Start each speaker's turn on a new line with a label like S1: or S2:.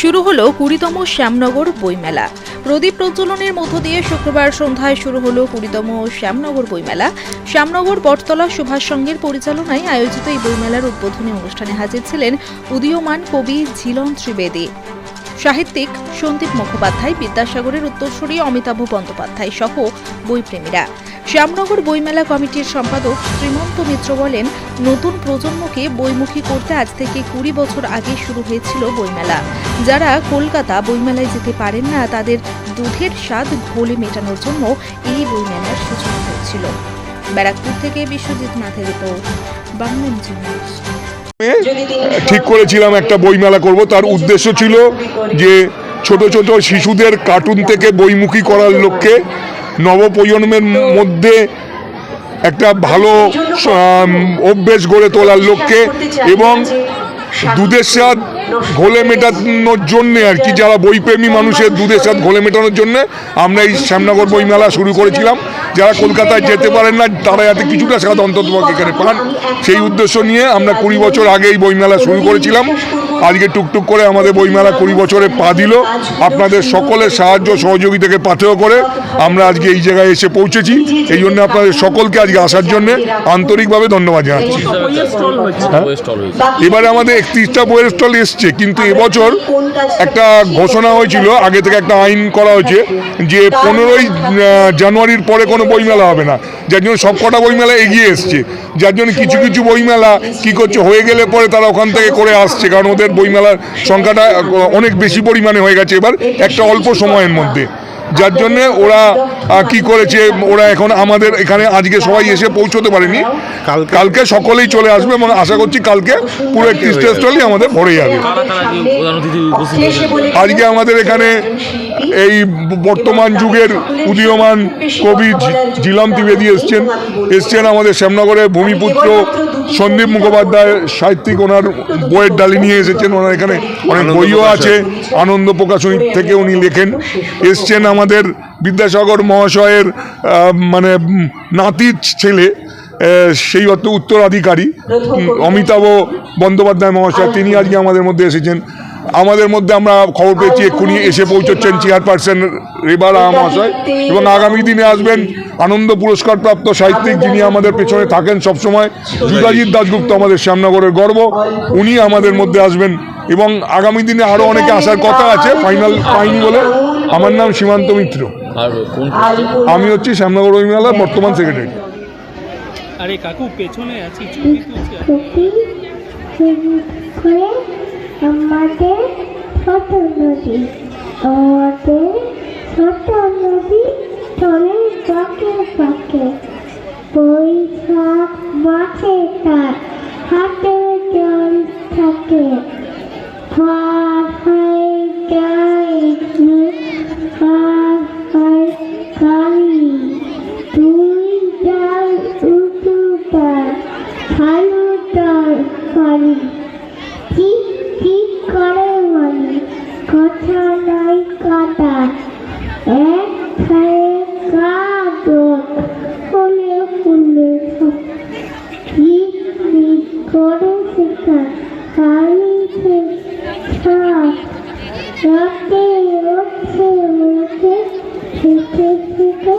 S1: শুরু হলো কুড়িতম শ্যামনগর বইমেলা। প্রদীপ প্রজ্বলনের মধ্য দিয়ে শুক্রবার সন্ধ্যায় শুরু হলো কুড়িতম শ্যামনগর বইমেলা। শ্যামনগর বটতলা সুভাষ সংঘের পরিচালনায় আয়োজিত এই বইমেলার উদ্বোধনী অনুষ্ঠানে হাজির ছিলেন উদীয়মান কবি ঝিলন ত্রিবেদী। সাহিত্যিক সন্দীপ মুখোপাধ্যায়, বিদ্যাসাগরের উত্তরসূরি অমিতাভ বন্দ্যোপাধ্যায় সহ বইপ্রেমীরা। শ্যামনগর বইমেলা কমিটির সম্পাদক শ্রীমন্ত মিত্র বলেন, নতুন প্রজন্মকে বইমুখী করতে আজ থেকে কুড়ি বছর আগে শুরু হয়েছিল বইমেলা। যারা কলকাতা বইমেলায় যেতে পারেন না, তাদের দুধের স্বাদ ঘোলে মেটানোর জন্য এই বইমেলার সূচনা হয়েছিল। ব্যারাকপুর থেকে বিশ্বজিৎ নাথের রিপোর্ট, বাংলা
S2: ঠিক করেছিলাম একটা বইমেলা করব। তার উদ্দেশ্য ছিল যে ছোট ছোট শিশুদের কার্টুন থেকে বইমুখী করার লক্ষ্যে নবপ্রজন্মের মধ্যে একটা ভালো অভ্যেস গড়ে তোলার লক্ষ্যে এবং দুধের স্বাদ ঘোলে মেটানোর জন্যে আর কি যারা বইপ্রেমী মানুষের দুধের স্বাদ ঘোলে মেটানোর জন্যে আমরা এই শ্যামনগর বইমেলা শুরু করেছিলাম। যারা কলকাতায় যেতে পারেন না তারা যাতে কিছুটা স্বাদ অন্তত এখানে পান। সেই উদ্দেশ্য নিয়ে আমরা কুড়ি বছর আগে এই বইমেলা শুরু করেছিলাম। আজকে টুকটুক করে আমাদের বইমেলা কুড়ি বছরে পা দিল। আপনাদের সকলের সাহায্য সহযোগিতাকে পাথেয় করে আমরা আজকে এই জায়গায় এসে পৌঁছেছি। এই জন্য আপনাদের সকলকে আজকে আসার জন্য আন্তরিকভাবে ধন্যবাদ জানাচ্ছি। এবারে আমাদের একত্রিশটা বইয়ের স্টল এসছে, কিন্তু এবছর একটা ঘোষণা হয়েছিল, আগে থেকে একটা আইন করা হয়েছে যে পনেরোই জানুয়ারির পরে কোনো বইমেলা হবে না। যার জন্য সব কটা বইমেলা এগিয়ে এসছে। যার জন্য কিছু কিছু বইমেলা কি করছে, হয়ে গেলে পরে তারা ওখান থেকে করে আসছে, কারণ ওদের বইমেলার সংখ্যাটা অনেক বেশি পরিমাণে হয়ে গেছে এবার একটা অল্প সময়ের মধ্যে। যার জন্য ওরা কি করেছে ওরা এখন আমাদের এখানে আজকে সবাই এসে পৌঁছতে পারেনি। কালকে। সকলেই চলে আসবে এবং আশা করছি কালকে পুরো একত্রিশটা স্টলই আমাদের ভরে যাবে। আজকে আমাদের এখানে এই বর্তমান যুগের উদীয়মান কবি ঝিলাম ত্রিবেদী এসছেন। এসছেন আমাদের শ্যামনগরের ভূমিপুত্র সন্দীপ মুখোপাধ্যায় সাহিত্যিক ওনার বইয়ের ডালি নিয়ে এসেছেন ওনার এখানে অনেক বইও আছে আনন্দ প্রকাশনী থেকে উনি লেখেন। এসছেন আমাদের বিদ্যাসাগর মহাশয়ের মানে নাতির ছেলে সেই অর্থ উত্তরাধিকারী অমিতাভ বন্দ্যোপাধ্যায় মহাশয় তিনি আজকে আমাদের মধ্যে এসেছেন। আমাদের মধ্যে আমরা খবর পেয়েছি এক্ষুনি এসে পৌঁছচ্ছেন চেয়ারপারসন রেবা রাহা মহাশয় এবং আগামী দিনে আসবেন আনন্দ পুরস্কার প্রাপ্ত সাহিত্যিক যিনি আমাদের পেছনে থাকেন সবসময় যুগাজিৎ দাশগুপ্ত আমাদের শ্যামনগরের গর্ব উনি আমাদের মধ্যে আসবেন এবং আগামী দিনে আরও অনেকে আসার কথা আছে ফাইনাল পাইনি বলে। আমার নাম সীমান্ত মিত্র। আমি হচ্ছি শ্যামনগর বইমেলার বর্তমান সেক্রেটারি
S3: আরে কাকু পেছনে আছি
S4: আমাদের ছোট নদী, আমাদের ছোট নদী চলে পাকে পাকে বৈশাখ মাঠে তার হাতে জল থাকে। তার কথা নয় এক খায়ে কাদর ফুলে ফুলে কি করে শেখা খালি শেখা রাতে উঠে উঠে খেতে খেতে